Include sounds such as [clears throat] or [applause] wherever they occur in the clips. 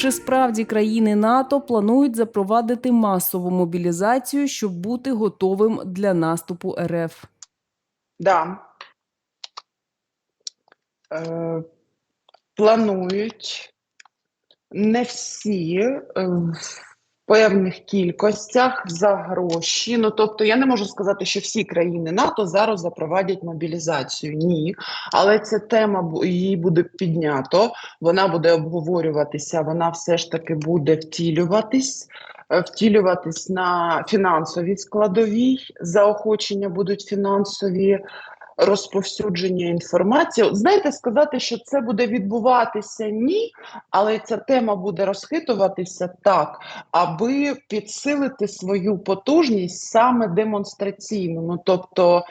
Чи справді країни НАТО планують запровадити масову мобілізацію, щоб бути готовим для наступу РФ? Да. Е, планують не всі е, певних кількостях за гроші. Ну тобто, я не можу сказати, що всі країни НАТО зараз запровадять мобілізацію. Ні, але ця тема її буде піднято. Вона буде обговорюватися. Вона все ж таки буде втілюватись. е, Втілюватись на фінансовій складовій, заохочення будуть фінансові, розповсюдження інформації. Знаєте, сказати, що це буде відбуватися ні, але ця тема буде розхитуватися так, аби підсилити свою потужність саме демонстраційно. Ну тобто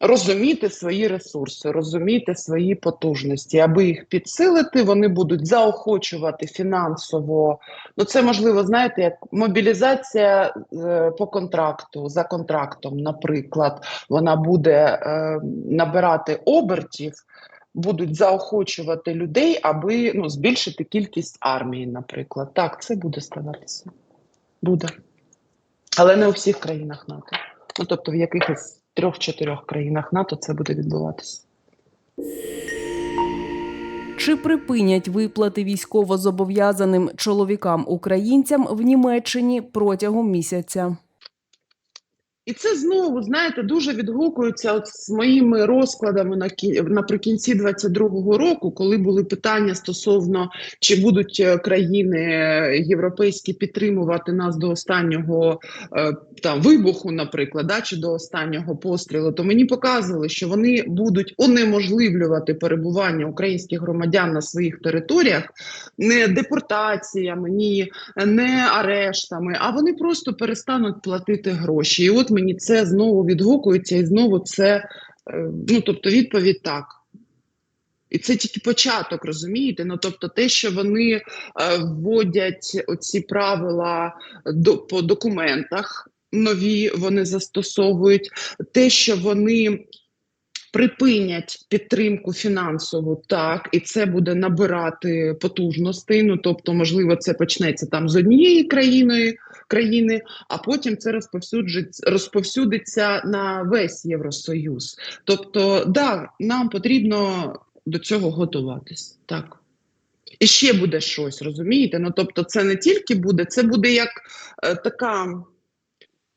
розуміти свої ресурси, розуміти свої потужності, аби їх підсилити, вони будуть заохочувати фінансово. Ну це можливо, знаєте, як мобілізація е, по контракту за контрактом, наприклад, вона буде е, набирати обертів. Будуть заохочувати людей, аби ну, збільшити кількість армії, наприклад. Так, це буде ставатися. Буде. Але не у всіх країнах НАТО. Ну, тобто в якихось трьох-чотирьох країнах НАТО це буде відбуватися. Чи припинять виплати військовозобов'язаним чоловікам-українцям в Німеччині протягом місяця? І це знову, знаєте, дуже відгукується от з моїми розкладами на кі... наприкінці 22-го року, коли були питання стосовно чи будуть е, країни е, європейські підтримувати нас до останнього е, там вибуху, наприклад, да, чи до останнього пострілу, то мені показували, що вони будуть унеможливлювати перебування українських громадян на своїх територіях не депортаціями, ні не арештами, а вони просто перестануть платити гроші. І от мені це знову відгукується, і знову це е, ну тобто відповідь так. І це тільки початок, розумієте? Ну тобто, те, що вони е, вводять оці правила до по документах нові, вони застосовують, те, що вони припинять підтримку фінансову, так, і це буде набирати потужностей. Ну тобто, можливо, це почнеться там з однієї країни, країни, а потім це розповсюдиться на весь Євросоюз. Тобто, да, нам потрібно до цього готуватись. Так. І ще буде щось, розумієте? Ну тобто, це не тільки буде, це буде як е, така.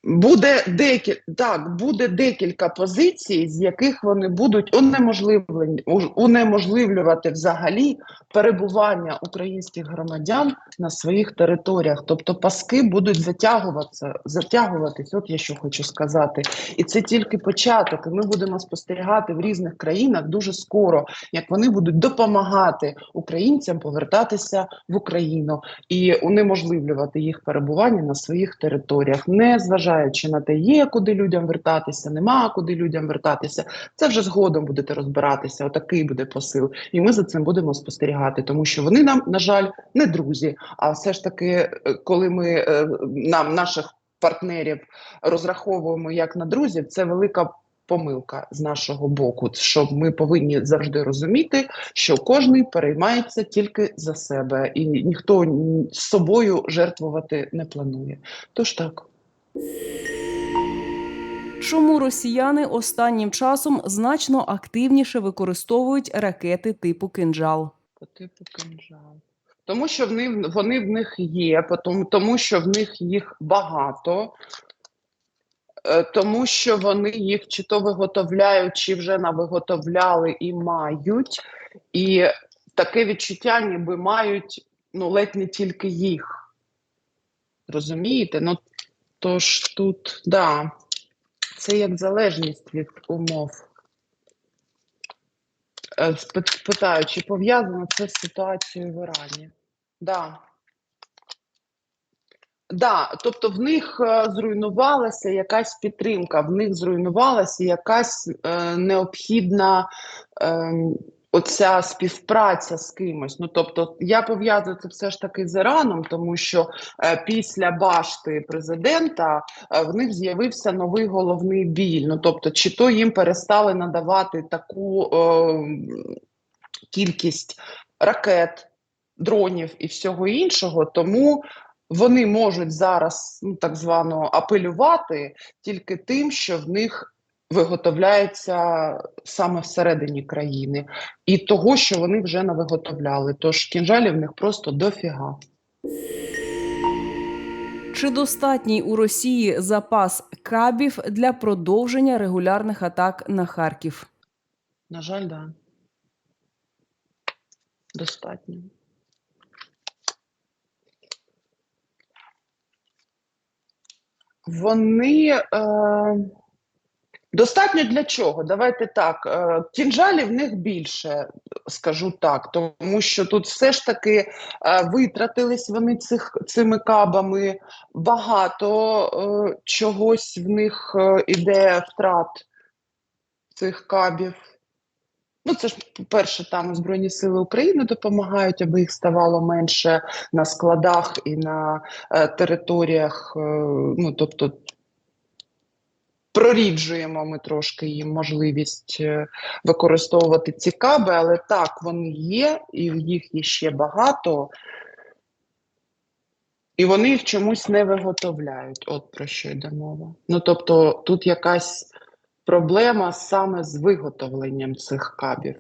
Буде декіль... так, буде декілька позицій, з яких вони будуть унеможливлені, унеможливлювати взагалі перебування українських громадян на своїх територіях. Тобто паски будуть затягуватися, затягуватись, от я що хочу сказати. І це тільки початок. Ми будемо спостерігати в різних країнах дуже скоро, як вони будуть допомагати українцям повертатися в Україну і унеможливлювати їх перебування на своїх територіях, не зважаючи на те, є куди людям вертатися, нема куди людям вертатися. Це вже згодом будете розбиратися. Отакий буде посил, і ми за цим будемо спостерігати, тому що вони нам, на жаль, не друзі. А все ж таки, е, коли ми е, нам наших партнерів розраховуємо як на друзів, це велика. Помилка з нашого боку, що ми повинні завжди розуміти, що кожен переймається тільки за себе, і ніхто з собою жертвувати не планує. Тож так. Чому росіяни останнім часом значно активніше використовують ракети типу кинджал? По типу кинжал. Тому що в вони в них є, тому, тому що в них їх багато, е, тому що вони їх чи то виготовляють, чи вже навиготовляли і мають. І таке відчуття, ніби мають ну, ледь не тільки їх. Розумієте? Ну, тож тут, да, це як залежність від умов. Е, Питаю, чи пов'язано це з ситуацією в Ірані? Да. Да, тобто в них е, зруйнувалася якась підтримка, в них зруйнувалася якась е, необхідна е, оця співпраця з кимось. Ну тобто, я пов'язую це все ж таки з Іраном, тому що е, після башти президента е, в них з'явився новий головний біль. Ну тобто, чи то їм перестали надавати таку е, кількість ракет дронів і всього іншого, тому вони можуть зараз ну, так звано апелювати тільки тим, що в них виготовляється саме всередині країни, і того, що вони вже не виготовляли. Тож кінжалів в них просто дофіга. Чи достатній у Росії запас кабів для продовження регулярних атак на Харків? На жаль, да. Достатньо. Вони е, достатньо для чого? Давайте так. Е, кінжалів в них більше, скажу так, тому що тут все ж таки е, витратились вони цих, цими кабами. Багато е, чогось в них іде втрат цих кабів. Ну, це ж, по-перше, там Збройні Сили України допомагають, аби їх ставало менше на складах і на е, територіях. Е, ну, тобто проріджуємо ми трошки їм можливість е, використовувати ці каби, але так, вони є, і їх є ще багато. І вони їх чомусь не виготовляють. От про що йде мова. Ну, тобто, тут якась проблема саме з виготовленням цих кабів.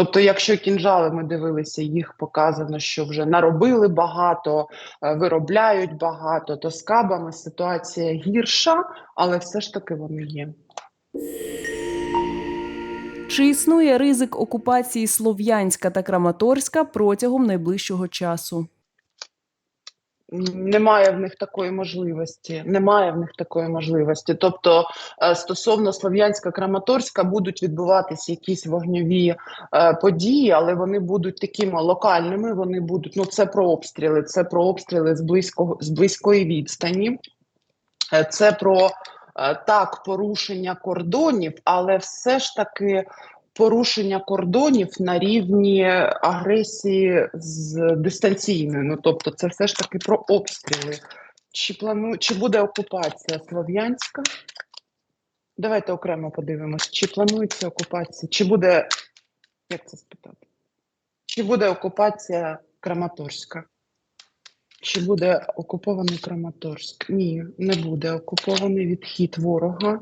Тобто, якщо кінжали ми дивилися, їх показано, що вже наробили багато, е, виробляють багато, то з кабами ситуація гірша, але все ж таки вони є. Чи існує ризик окупації Слов'янська та Краматорська протягом найближчого часу? Немає в них такої можливості. Немає в них такої можливості. Тобто, е, стосовно Слов'янська Краматорська будуть відбуватися якісь вогньові е, події, але вони будуть такими локальними. Вони будуть ну це про обстріли, це про обстріли з близького з близької відстані. Е, Це про так порушення кордонів, але все ж таки порушення кордонів на рівні агресії з дистанційною. Ну тобто, це все ж таки про обстріли. Чи плану... чи буде окупація Слов'янська? Давайте окремо подивимось, чи планується окупація, чи буде як це спитати? Чи буде окупація Краматорська? Чи буде окупований Краматорськ? Ні, не буде окупований відхід ворога,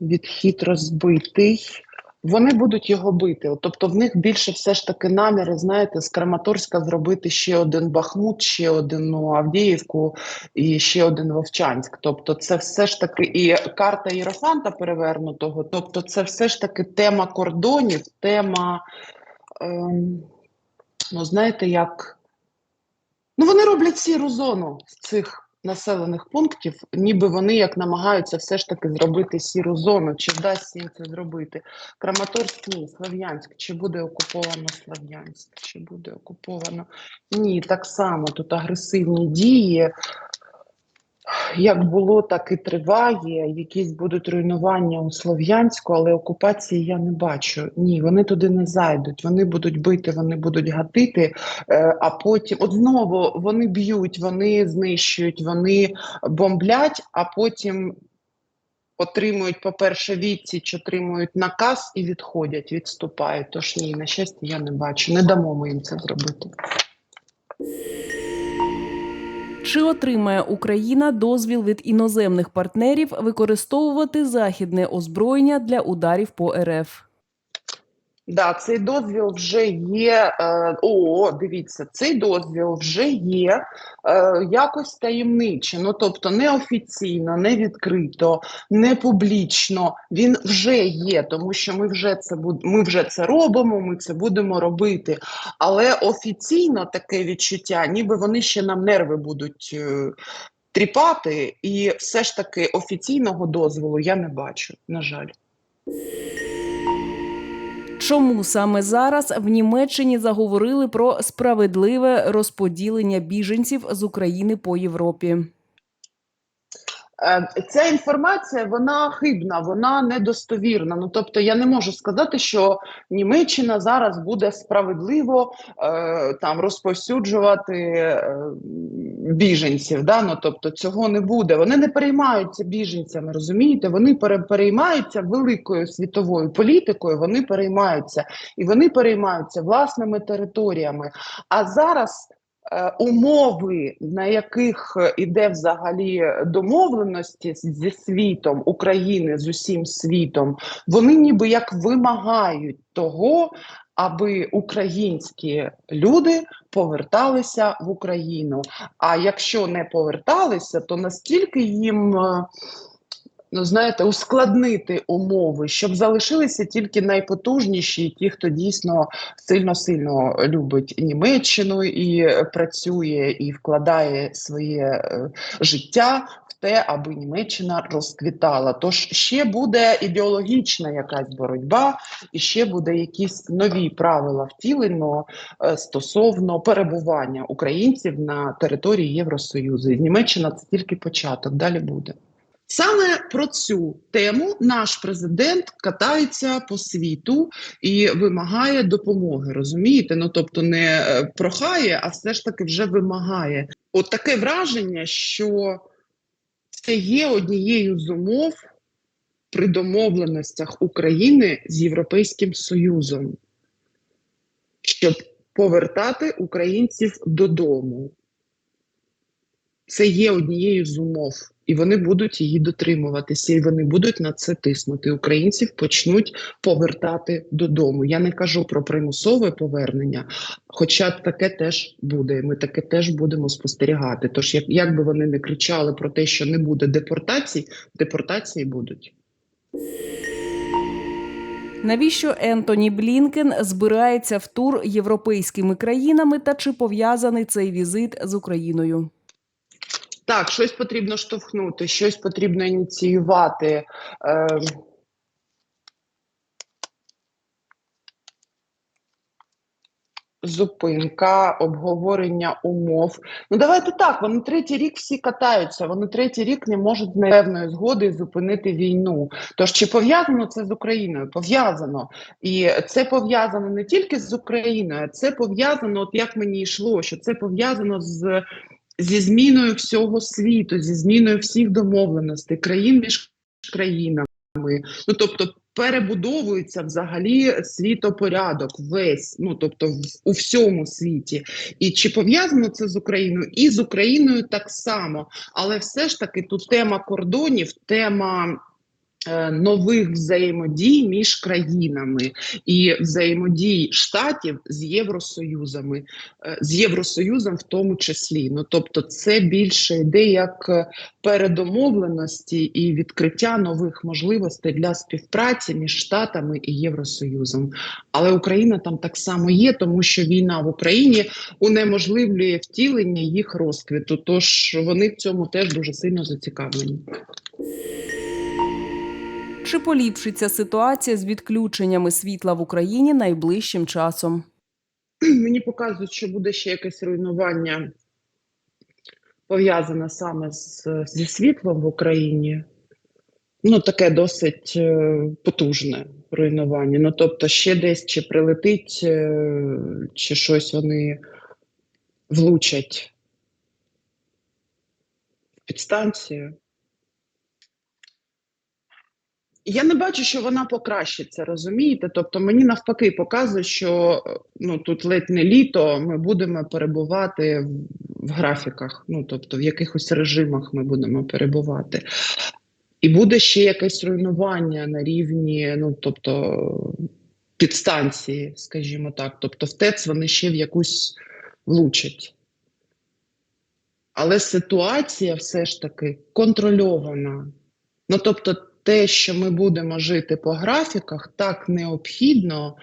відхід розбитий. Вони будуть його бити. Тобто в них більше все ж таки наміри, знаєте, з Краматорська зробити ще один Бахмут, ще одну Авдіївку і ще один Вовчанськ. Тобто, це все ж таки і карта Єрофанта перевернутого. Тобто, це все ж таки тема кордонів, тема, ем, ну знаєте, як. Ну, вони роблять сіру зону з цих населених пунктів, ніби вони як намагаються все ж таки зробити сіру зону. Чи вдасться їм це зробити? Краматорськ, ні, Слов'янськ. Чи буде окуповано Слав'янськ, Чи буде окуповано? Ні, так само тут агресивні дії. Як було, так і триває. Якісь будуть руйнування у Слов'янську, але окупації я не бачу. Ні, вони туди не зайдуть. Вони будуть бити, вони будуть гатити, е, а потім от знову вони б'ють, вони знищують, вони бомблять, а потім отримують, по-перше, відсіч, отримують наказ і відходять, відступають. Тож ні, на щастя, я не бачу. Не дамо ми їм це зробити. Чи отримає Україна дозвіл від іноземних партнерів використовувати західне озброєння для ударів по РФ? Да, цей дозвіл вже є. Е, о, дивіться, цей дозвіл вже є е, якось таємниче. Ну тобто не офіційно, не відкрито, не публічно. Він вже є, тому що ми вже це ми вже це робимо. Ми це будемо робити. Але офіційно таке відчуття, ніби вони ще нам нерви будуть. Е, Тріпати, і все ж таки офіційного дозволу я не бачу, на жаль. Чому саме зараз в Німеччині заговорили про справедливе розподілення біженців з України по Європі? Е, Ця інформація вона хибна, вона недостовірна. Ну тобто, я не можу сказати, що Німеччина зараз буде справедливо е, там розповсюджувати е, біженців. Да? Ну тобто цього не буде. Вони не переймаються біженцями, розумієте? Вони пере- переймаються великою світовою політикою. Вони переймаються і вони переймаються власними територіями. А зараз умови, на яких е, іде взагалі домовленості зі світом України, з усім світом, вони ніби як вимагають того, аби українські люди поверталися в Україну. А якщо не поверталися, то наскільки їм. Ну, знаєте, ускладнити умови, щоб залишилися тільки найпотужніші, ті, хто дійсно сильно-сильно любить Німеччину і працює і вкладає своє е, життя в те, аби Німеччина розквітала. Тож ще буде ідеологічна якась боротьба, і ще буде якісь нові правила втілено е, стосовно перебування українців на території Євросоюзу. І Німеччина це тільки початок, далі буде. Саме про цю тему наш президент катається по світу і вимагає допомоги. Розумієте? Ну тобто не е, прохає, а все ж таки вже вимагає. От таке враження, що це є однією з умов при домовленостях України з Європейським Союзом, щоб повертати українців додому. Це є однією з умов, і вони будуть її дотримуватися, і вони будуть на це тиснути. Українців почнуть повертати додому. Я не кажу про примусове повернення, хоча таке теж буде. Ми таке теж будемо спостерігати. Тож, як, як би вони не кричали про те, що не буде депортацій, депортації будуть. Навіщо Ентоні Блінкен збирається в тур європейськими країнами та чи пов'язаний цей візит з Україною? Так, щось потрібно штовхнути, щось потрібно ініціювати. Е, Зупинка, обговорення умов. Ну давайте так. Вони третій рік всі катаються. Вони третій рік не можуть з певної згоди зупинити війну. Тож чи пов'язано це з Україною? Пов'язано, і це пов'язано не тільки з Україною, це пов'язано, от як мені йшло, що це пов'язано з зі зміною всього світу, зі зміною всіх домовленостей країн між країнами. Ну тобто перебудовується взагалі світопорядок весь, ну тобто у всьому світі. І чи пов'язано це з Україною? І з Україною так само. Але все ж таки тут тема кордонів, тема. Е, Нових взаємодій між країнами і взаємодій штатів з Євросоюзами, е, з Євросоюзом в тому числі. Ну тобто, це більше йде як е, передомовленості і відкриття нових можливостей для співпраці між штатами і Євросоюзом. Але Україна там так само є, тому що війна в Україні унеможливлює втілення їх розквіту. Тож вони в цьому теж дуже сильно зацікавлені. Чи поліпшиться ситуація з відключеннями світла в Україні найближчим часом? [clears throat] Мені показують, що буде ще якесь руйнування пов'язане саме з, зі світлом в Україні. Ну, таке досить е, потужне руйнування. Ну, тобто, ще десь чи прилетить, е, чи щось вони влучать в підстанцію. Я не бачу, що вона покращиться, розумієте? Тобто мені навпаки показує, що ну тут ледь не літо, ми будемо перебувати в графіках, ну тобто в якихось режимах ми будемо перебувати. І буде ще якесь руйнування на рівні, ну тобто підстанції, скажімо так. Тобто в ТЕЦ вони ще в якусь влучать. Але ситуація все ж таки контрольована. Ну тобто, те, що ми будемо жити по графіках, так необхідно,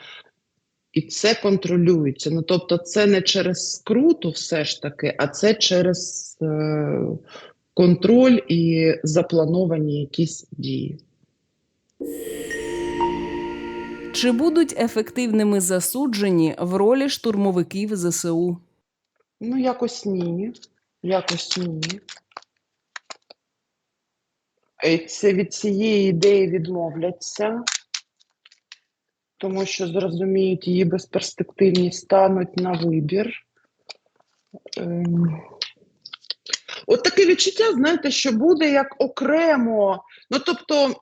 і це контролюється. Ну тобто, це не через скруту, все ж таки, а це через е, контроль і заплановані якісь дії. Чи будуть ефективними засуджені в ролі штурмовиків ЗСУ? Ну, якось ні. Якось ні. Е, це від цієї ідеї відмовляться, тому що зрозуміють її безперспективність, стануть на вибір. Ем, От таке відчуття, знаєте, що буде як окремо, ну тобто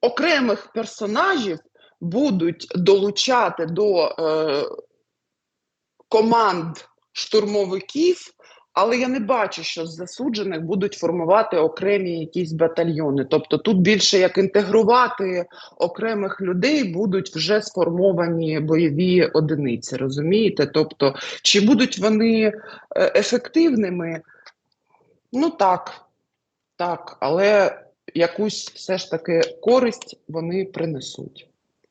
окремих персонажів будуть долучати до е, команд штурмовиків, але я не бачу, що з засуджених будуть формувати окремі якісь батальйони. Тобто тут більше як інтегрувати окремих людей будуть вже сформовані бойові одиниці, розумієте? Тобто, чи будуть вони е, ефективними? Ну так, так, але якусь все ж таки користь вони принесуть.